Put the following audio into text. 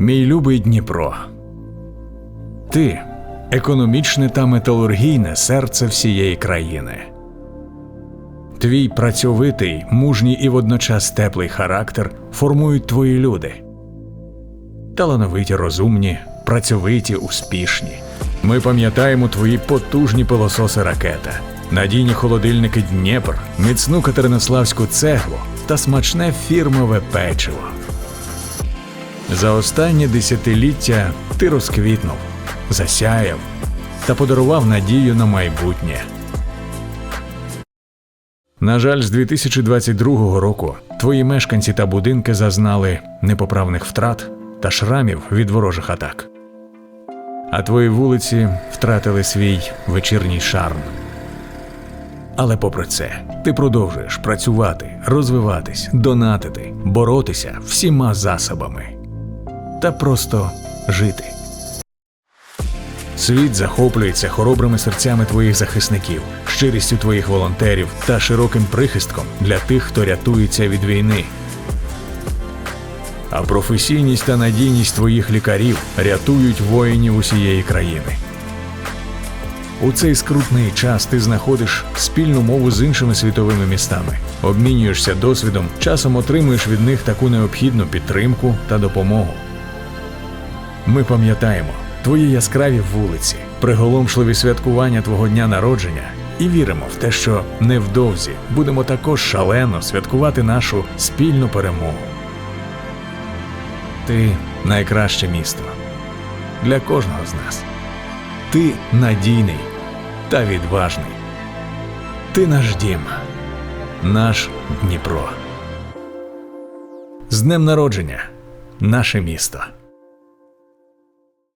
Мій любий Дніпро. Ти економічне та металургійне серце всієї країни. Твій працьовитий, мужній і водночас теплий характер формують твої люди. Талановиті, розумні, працьовиті, успішні. Ми пам'ятаємо твої потужні пилососи ракета, надійні холодильники Дніпр, міцну катеринославську цеглу та смачне фірмове печиво. За останнє десятиліття ти розквітнув, засяяв та подарував надію на майбутнє. На жаль, з 2022 року твої мешканці та будинки зазнали непоправних втрат та шрамів від ворожих атак. А твої вулиці втратили свій вечірній шарм. Але попри це, ти продовжуєш працювати, розвиватись, донатити, боротися всіма засобами та просто жити. Світ захоплюється хоробрими серцями твоїх захисників, щирістю твоїх волонтерів та широким прихистком для тих, хто рятується від війни. А професійність та надійність твоїх лікарів рятують воїнів усієї країни. У цей скрутний час ти знаходиш спільну мову з іншими світовими містами, обмінюєшся досвідом, часом отримуєш від них таку необхідну підтримку та допомогу. Ми пам'ятаємо твої яскраві вулиці, приголомшливі святкування твого дня народження і віримо в те, що невдовзі будемо також шалено святкувати нашу спільну перемогу. Ти найкраще місто для кожного з нас. Ти надійний та відважний. Ти наш дім, наш Дніпро. З днем народження, наше місто.